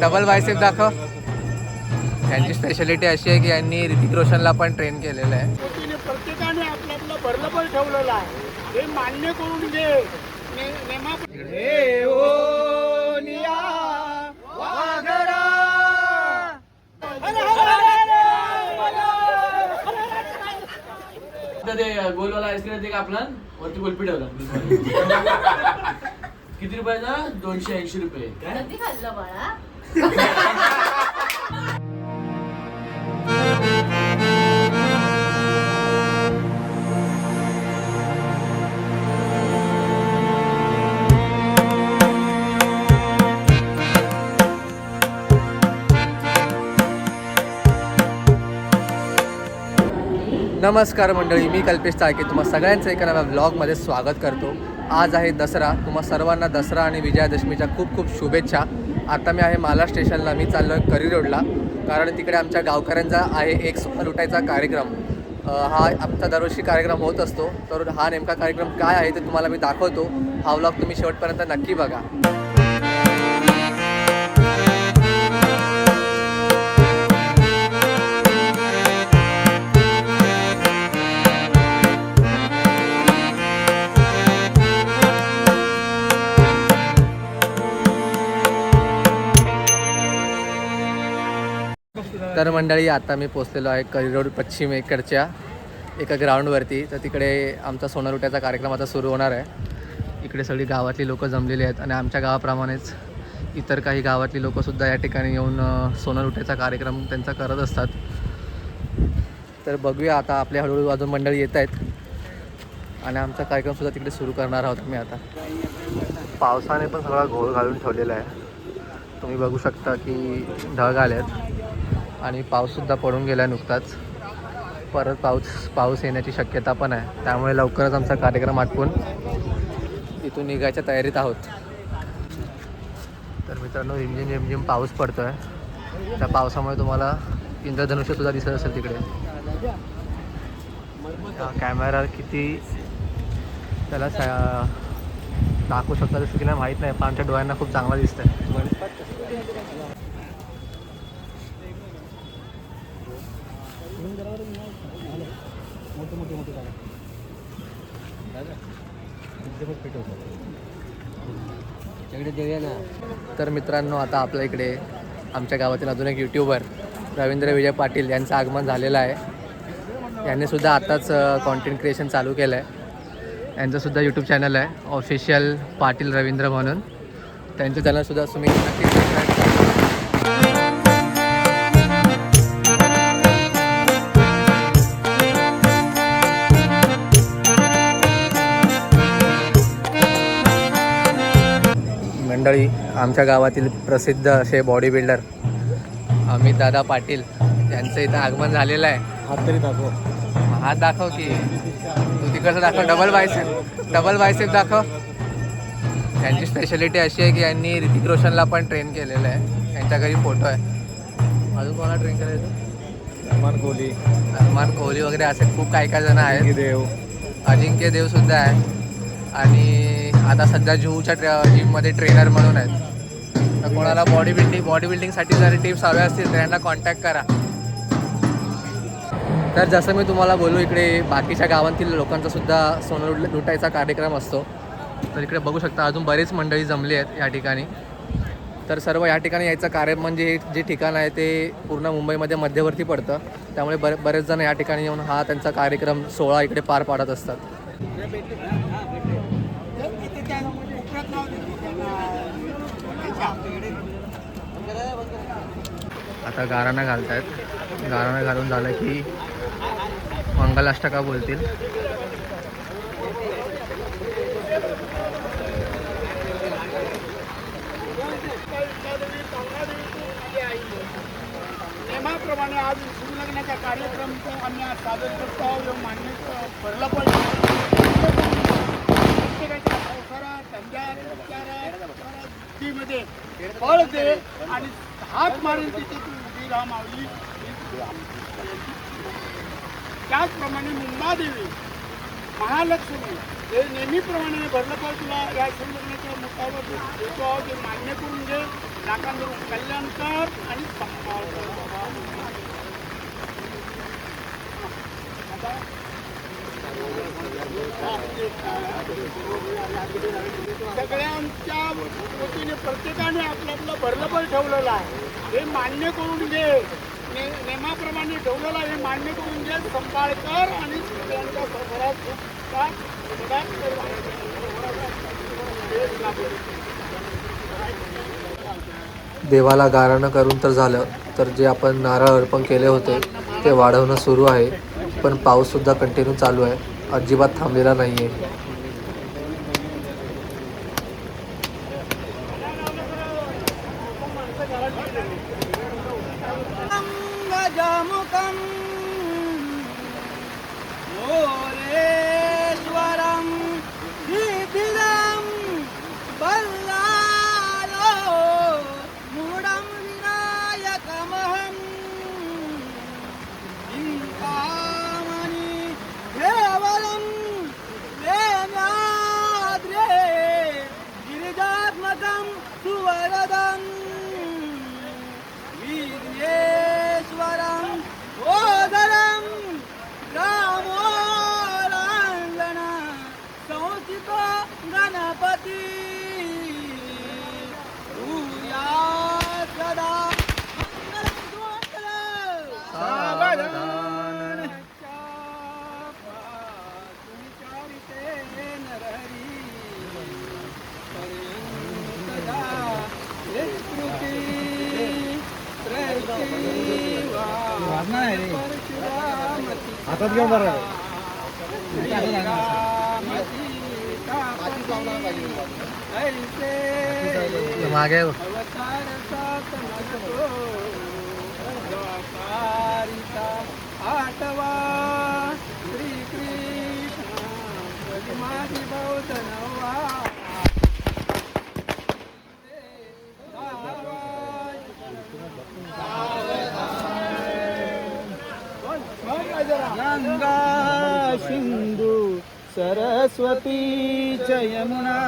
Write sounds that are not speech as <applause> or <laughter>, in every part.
Double bicep दाखव. यांची speciality अशी आहे की यांनी ऋतिक रोशनला पण ट्रेन केलेलं आहे. प्रत्येकाने आपलं आपलं भरलं पण ठेवलेलं आहे. हे मान्य करून घे. ते गोलवाला आईस्क्रीम ते कापला वरती कुल्फी ठेवला. किती रुपयाचा दोनशे ऐंशी रुपये. काय? कधी खाल्लं बाळा? नमस्कार मंडळी मी कल्पेश चाळके. तुम्हा सगळ्यांचं एका नव्या ब्लॉगमध्ये स्वागत करतो. आज आहे दसरा. तुम्हा सर्वांना दसरा आणि विजयादशमीच्या खूप खूप शुभेच्छा. आता मी आहे माला स्टेशनला. मी चाललो आहे करी रोडला. कारण तिकडे आमच्या गावकऱ्यांचा आहे एक सोनं लुटायचा कार्यक्रम. हा आमचा दरवर्षी कार्यक्रम होत असतो. तर हा नेमका कार्यक्रम काय आहे ते तुम्हाला मी दाखवतो. हा व्लॉग तुम्ही शेवटपर्यंत नक्की बघा. तर मंडळी आता मी पोचलेलो आहे करी रोड पश्चिमेकडच्या एका ग्राउंडवरती तर तिकडे आमचा सोनारुट्याचा कार्यक्रम आता सुरू होणार आहे. इकडे सगळी गावातली लोक जमलेली आहेत आणि आमच्या गावाप्रमाणेच इतर काही गावातली लोकंसुद्धा या ठिकाणी येऊन सोनारुट्याचा कार्यक्रम त्यांचा करत असतात. तर बघूया आता आपल्या हळूहळू अजून मंडळी येत आहेत. आणि आमचा कार्यक्रमसुद्धा तिकडे सुरू करणार आहोत मी आता. पावसाने पण सगळा घोळ घालून ठेवलेला आहे. तुम्ही बघू शकता की ढग आल्यात आणि पाऊससुद्धा पडून गेला आहे नुकताच. परत पाऊस पाऊस येण्याची शक्यता पण आहे. त्यामुळे लवकरच आमचा कार्यक्रम आटपून इथून निघायच्या तयारीत आहोत. तर मित्रांनो रिमझिम रिमझिम पाऊस पडतो आहे त्या पावसामुळे तुम्हाला इंद्रधनुष्यसुद्धा दिसत असेल तिकडे. कॅमेरा किती त्याला दाखवू शकता जसं की नाही माहीत नाही पण आमच्या डोळ्यांना खूप चांगला आहे तर मित्रांनो आता आपल्या इकडे आमच्या गावातील अजून एक यूट्यूबर रवींद्र विजय पाटील यांचं आगमन झालेलं आहे. यांनी सुद्धा आताच कॉन्टेंट क्रिएशन चालू केलं आहे यांचंसुद्धा यूट्यूब चॅनल आहे. ऑफिशियल पाटील रवींद्र म्हणून. त्यांचं चॅनलसुद्धा तुम्ही नक्की मंडळी आमच्या गावातील प्रसिद्ध असे बॉडी बिल्डर अमित दादा पाटील यांचं इथं आगमन झालेलं आहे. हात तरी दाखव. हात दाखव की. तू तिकडचं दाखव डबल बायसेप डबल बायसेप दाखव. यांची स्पेशालिटी अशी आहे की यांनी ऋतिक रोशनला पण ट्रेन केलेलं आहे. यांच्या घरी फोटो आहे. अजून कोणाला ट्रेन करायचं? सलमान कोहली. सलमान कोहली वगैरे असे खूप काही काही जण आहेत. देव अजिंक्य देवसुद्धा आहे. आणि आता सध्या जुहूच्या ट्रे जिममध्ये ट्रेनर म्हणून आहेत. तर कोणाला बॉडी बिल्डिंग बॉडी बिल्डिंगसाठी जर टिप्स हव्या असतील तर यांना कॉन्टॅक्ट करा. तर जसं मी तुम्हाला बोलू इकडे बाकीच्या गावांतील लोकांचा सुद्धा सोनं लुट- लुटायचा कार्यक्रम असतो. तर इकडे बघू शकता अजून बरेच मंडळी जमली आहेत या ठिकाणी. तर सर्व या ठिकाणी यायचं कार्य म्हणजे जे ठिकाण आहे ते पूर्ण मुंबईमध्ये मध्यवर्ती पडतं. त्यामुळे बरे बरेच जण या ठिकाणी येऊन हा त्यांचा कार्यक्रम सोहळा इकडे पार पाडत असतात. आता गाराणा घालतायत. गाराणा घालून झालं की मंगलाष्टका बोलतील. नियमाप्रमाणे आज विष्णू लग्नाचा कार्यक्रम आम्ही आज सादर करतो मान्य पाहिजे शक्तीमध्ये फळ दे आणि हात मारेल तिथे तू उभी राहा माऊली त्याचप्रमाणे मुंबादेवी महालक्ष्मी हे नेहमीप्रमाणे भरलं पाहिजे तुला या संघटनेच्या मुद्द्यावर देतो ते मान्य करून घे नाकांवर कल्याण कर आणि सांभाळ कर बाबा. आता सगळ्यांच्या वतीने प्रत्येकाने आपलं आपलं भरलंबल ठेवलेलं आहे. हे मान्य करून घे. ने- नेमाप्रमाणे ठेवलेलं आहे हे मान्य करून घे. संभाळकर आणि सगळ्यांच्या घरात देवाला गाराणं करून तर झालं तर जे आपण नारळ अर्पण केले होते ते वाढवणं सुरू आहे. पण पाऊससुद्धा कंटिन्यू चालू आहे. अजिबात थांबलेला नाही आहे जामुकम हातात घेऊन मागे आठवा श्रीकृष्ण माझी बौद्ध नवा गंगा सिंधू सरस्वती च यमुना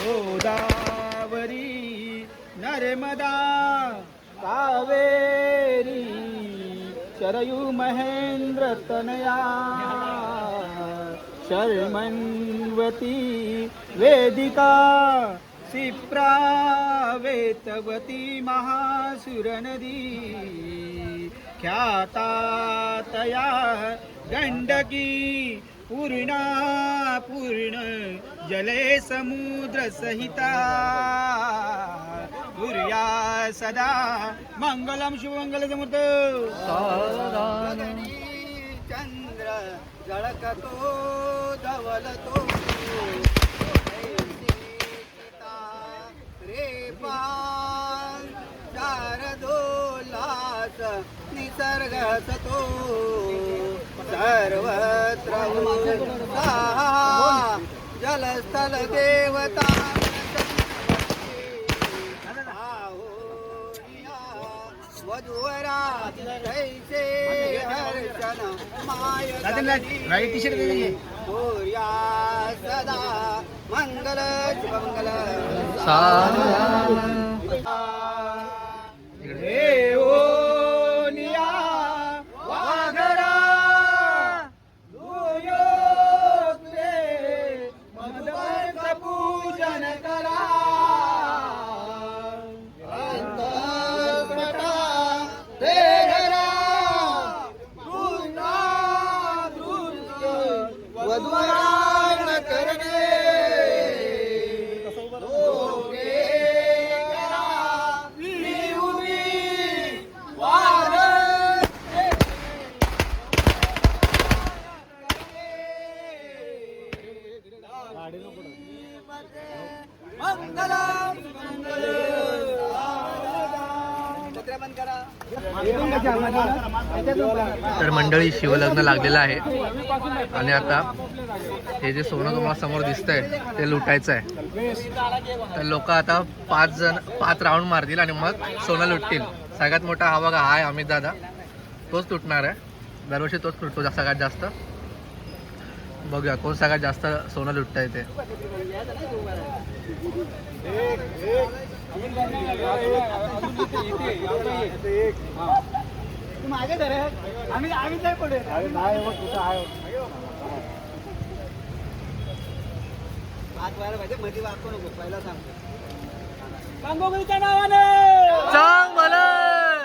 गोदावरी नर्मदा कावेरी चरयु महेंद्र तनया शर्मन्वती वेदिका क्षिप्रा वेतवती महासुरनदी ख्याता तया गण्डकी पूर्णा पूर्ण जले समुद्र सहिता। कुर्या सदा मंगलम शुभमंगल समर्थ चंद्र जळकतो धवलतो। रेपाल निसर्ग सर्वत्र जलस्थल देवता। वधुवरा। कैसे हर्षण माय शर्ट सदा। मंगल शुभमंगल। हे ಕರ तर मंडळी शिवलग्न लागलेलं आहे. आणि आता हे जे सोनं तुम्हाला समोर दिसतंय ते लुटायचं आहे. तर लोक आता पाच जण पाच राऊंड मारतील आणि मग सोनं लुटतील. सगळ्यात मोठा हा बघा हा आहे अमित दादा. तोच तुटणार आहे. दरवर्षी तोच तुटतो सगळ्यात जास्त. बघूया कोण सगळ्यात जास्त सोनं लुटता येते मागे धर आम्ही आम्ही नाही पडेल नाही मग कुठं आहे गंगोगरीच्या नावाने चांग मला.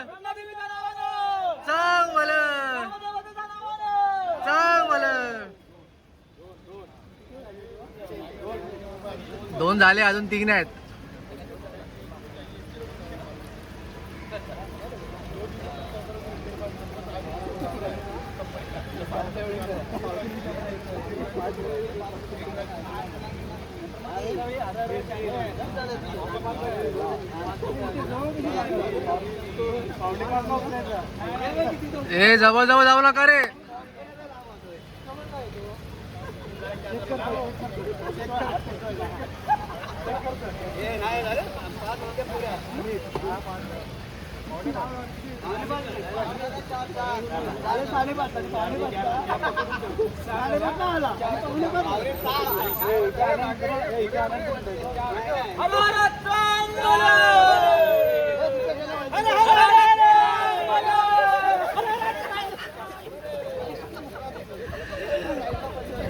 गंगादेवीच्या नावाने चांग मला. सांग नावाने चांग मला. दोन झाले अजून तीन आहेत. ए जवळ जवळ जाऊ नका रे. नाही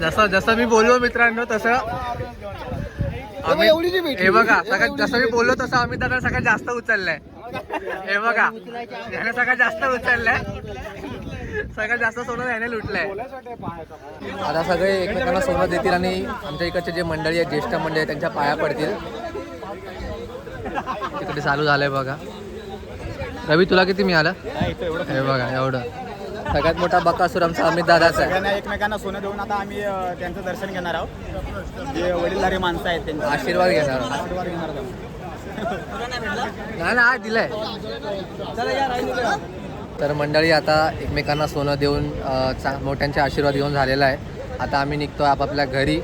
जसं जसं मी बोललो मित्रांनो तसं आम्ही हे बघा सगळ्यात जसं मी बोललो तसं आम्ही दादा सगळ्यात जास्त उचललंय. हे बघा याने सगळ्यात जास्त उचललंय. सगळ्यात जास्त सोनं याने लुटलंय. आता सगळे एकमेकांना सोनं देतील आणि आमच्या इकडचे जे मंडळी आहेत ज्येष्ठ मंडळी आहेत त्यांच्या पाया पडतील. तिकडे चालू झालंय बघा. रवी तुला किती मिळालं? हे बघा एवढं. सगळ्यात मोठा बकासूर आमचा अमित दादाचा आहे. सगळ्यांना एकमेकांना सोनं देऊन आता आम्ही त्यांचं दर्शन घेणार आहोत. जे वडीलधारी माणसं आहेत त्यांचा. आशीर्वाद घेणार आहोत. आशीर्वाद घेणार आहोत. नाही ना आज दिलंय. तर मंडळी आता एकमेकांना सोनं देऊन चा मोठ्यांचे आशीर्वाद घेऊन झालेला आहे. आता आम्ही निघतो आपापल्या घरी.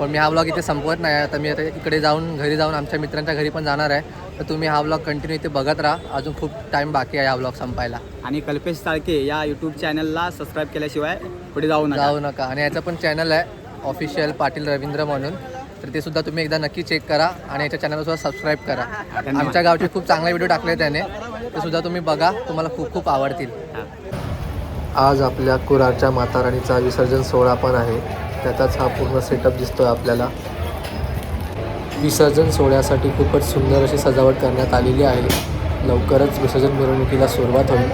पण मी हा ब्लॉग इथे संपवत नाही. आता मी आता इकडे जाऊन घरी जाऊन आमच्या मित्रांच्या घरी पण जाणार आहे. तर तुम्ही हा ब्लॉग कंटिन्यू इथे बघत राहा. अजून खूप टाईम बाकी आहे हा ब्लॉग संपायला. आणि कल्पेश साळके या यूट्यूब चॅनलला सबस्क्राईब केल्याशिवाय पुढे जाऊ नका. जाऊ नका. आणि याचं पण चॅनल आहे ऑफिशियल पाटील रवींद्र म्हणून. तर ते सुद्धा तुम्ही एकदा नक्की चेक करा आणि याच्या चॅनलला सुद्धा सबस्क्राईब करा. आमच्या गावचे खूप चांगले व्हिडिओ टाकले त्याने. ते सुद्धा तुम्ही बघा तुम्हाला खूप खूप आवडतील. आज आपल्या कुरारच्या माताराणीचा विसर्जन सोहळा पण आहे. त्याचाच हा पूर्ण सेटअप दिसतोय आपल्याला. विसर्जन सोहळ्यासाठी खूपच सुंदर अशी सजावट करण्यात आलेली आहे. लवकरच विसर्जन मिरवणुकीला सुरुवात होईल.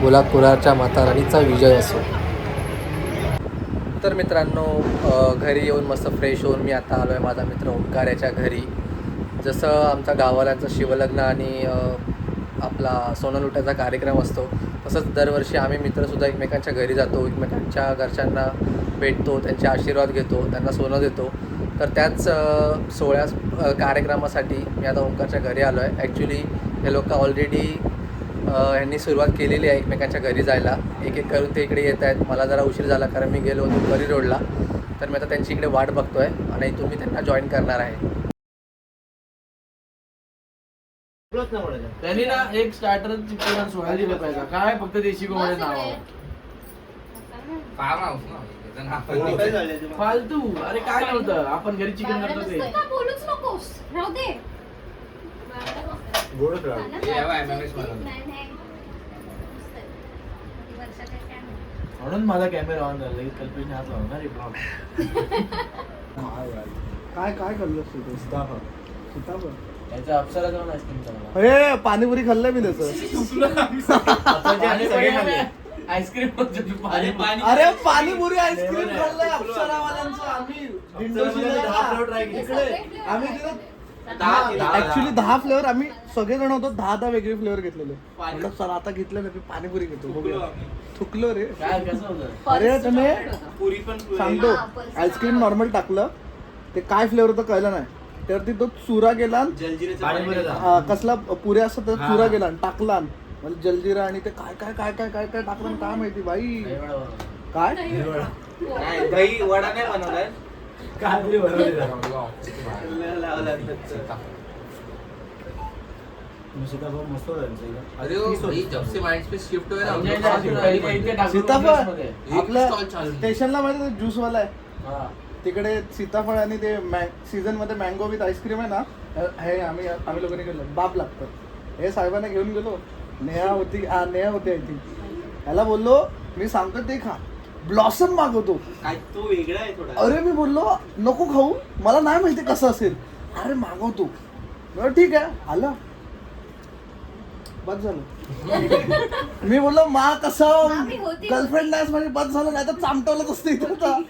बोला कुरारच्या माताराणीचा विजय असो. तर मित्रांनो घरी येऊन मस्त फ्रेश होऊन मी आता आलो आहे माझा मित्र ओंकार याच्या घरी. जसं आमच्या गावाल्यांचं शिवलग्न आणि आपला सोनं लुटायचा कार्यक्रम असतो तसंच दरवर्षी आम्ही मित्रसुद्धा एकमेकांच्या घरी जातो एकमेकांच्या घरच्यांना भेटतो त्यांचे आशीर्वाद घेतो त्यांना सोनं देतो. तर त्याच सोहळ्या कार्यक्रमासाठी मी आता ओंकारच्या घरी आलो आहे ॲक्च्युली हे लोक ऑलरेडी यांनी सुरुवात केलेली आहे एकमेकांच्या घरी जायला. एक एक करून ते इकडे येत आहेत. मला जरा उशीर झाला कारण मी गेलो होतो करी रोडला. तर मी आता त्यांची इकडे वाट बघतोय आणि इथून मी त्यांना जॉईन करणार आहे. त्यांनी ना एक स्टार्टर चिकन दिलं पाहिजे. काय फक्त देशी कोंबड्या नाव फालतू. अरे काय नव्हतं. आपण घरी चिकन करतो ते. राहू. म्हणून माझा कॅमेरा ऑन झाला कल्पेशने हात लावला रे ब्लॉग काय काय करलं सीताफळ. सीताफळ? त्याचा अप्सरा जाऊन आईस्क्रीम चांगला. हे पाणीपुरी खाल्लं मी त्याचं. <laughs> आईस्क्रीम अरे पाणीपुरी. आईस्क्रीम खाल्लंय अप्सरावाल्यांचं आम्ही. इकडे. आम्ही ऍक्च्युली दहा फ्लेवर आम्ही सगळेजण होतो दहा दहा वेगळे फ्लेवर घेतलेले. म्हटलं सर आता घेतलं ना मी पाणीपुरी घेतो. बघूया. थुकलो रे. काय कसं होतं? अरे तुम्ही पुरी पण सांगतो आईस्क्रीम नॉर्मल टाकलं. ते काय फ्लेवर होतं कळलं नाही. तर तो चुरा गेला हा, कसला पुऱ्या असं तर चुरा गेला आणि टाकला म्हणजे जलजिरा आणि ते काय काय काय काय काय काय टाकलं आणि काय माहिती बाई? काय? दही वडा नाही बनवलाय. अरे जब से माइंड पे शिफ्ट सीताफळ आपल्या स्टेशनला माहिती ज्यूस वाला आहे? हा. तिकडे सीताफळ आणि ते सीझनमध्ये मँगो विथ आईस्क्रीम आहे ना हे आम्ही आम्ही लोकांनी केलं बाप लागतं. हे साहेबांना घेऊन गेलो. नेहा होती हा नेहा होती आय थिंक ह्याला बोललो मी सांगतो ते खा. ब्लॉसम मागवतो. काय तो वेगळा आहे थोडा. अरे मी बोललो नको खाऊ. मला नाही माहिती कसं असेल. अरे मागवतो. बोललो, ठीक आहे. आलं. बस झालं. <laughs> मी बोललो मा कसं. गर्लफ्रेंड नाही म्हणजे बस झालं नाही तर चामटवलंच असतं इथं आता.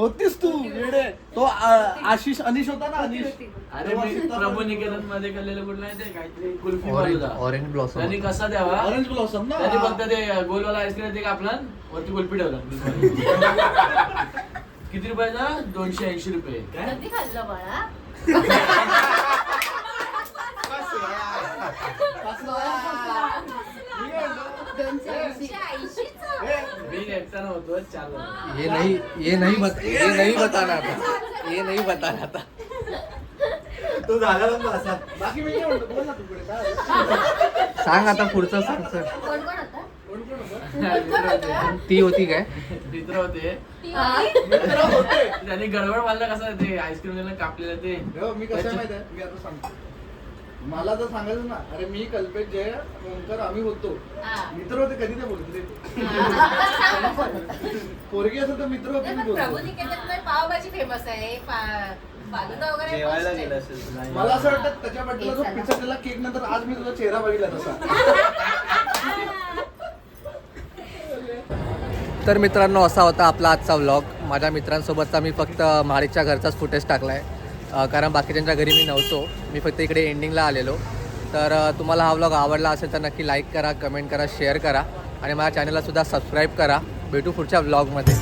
होतीस तू वेडे. तो आ- आशिष अनिश होता ना अनिश? अरे मी प्रभू निकेतनमध्ये केलेलं कुठलं आहे ते काहीतरी कुल्फी ऑरेंज. ऑरेंज ब्लॉसम त्यांनी कसा द्यावा? ऑरेंज ब्लॉसम ना. त्यांनी फक्त ते गोलवाला आईस्क्रीम ते कापला वरती कुल्फी ठेवला. किती रुपयाचा दोनशे ऐंशी रुपये. कधी खाल्लं बाळा? <laughs> <laughs> दोनशे? मी एकटा नव्हतो चार जण. ये नहीं ये नहीं बत ये नहीं बताना आता. ये नहीं बताना आता. तो झाला ना असा बाकी मी काय म्हणतो बोल ना तू पुढे काय सांग आता पुढचं सांग सर कोण कोण होता? मित्र होते. ती होती काय? मित्र होते. <laughs> त्यांनी गडबड मारला कसं ते? आईस्क्रीम कापलेलं ते. हो, मी कसं माहिती आहे? मी आता सांगतो. मला तर सांगायचं ना अरे मी कल्पेश जय ओंकर आम्ही होतो हा. मित्र होते कधी नाही बोलत? <laughs> पोरगी असेल तर मित्र होते मी बोलतो पावभाजी फेमस आहे पा- फालुदा वगैरे जेवायला must आहे. गेला असेल तुला. मला असं वाटतं त्याच्या बड्डेला जो पिचरलेला केक नंतर आज मी तुझा चेहरा बघितला तसा <laughs> तर मित्रांनो असा होता आपला आजचा व्लॉग माझ्या मित्रांसोबतचा मी फक्त माळीच्या घरचाच फुटेज टाकला आहे कारण बाकीच्यांच्या घरी मी नव्हतो. मी फक्त इकडे एंडिंगला आलेलो. तर तुम्हाला हा व्लॉग आवडला असेल तर नक्की लाईक करा कमेंट करा शेअर करा. आणि माझ्या चॅनलला सुद्धा सबस्क्राईब करा. भेटू पुढच्या व्लॉगमध्ये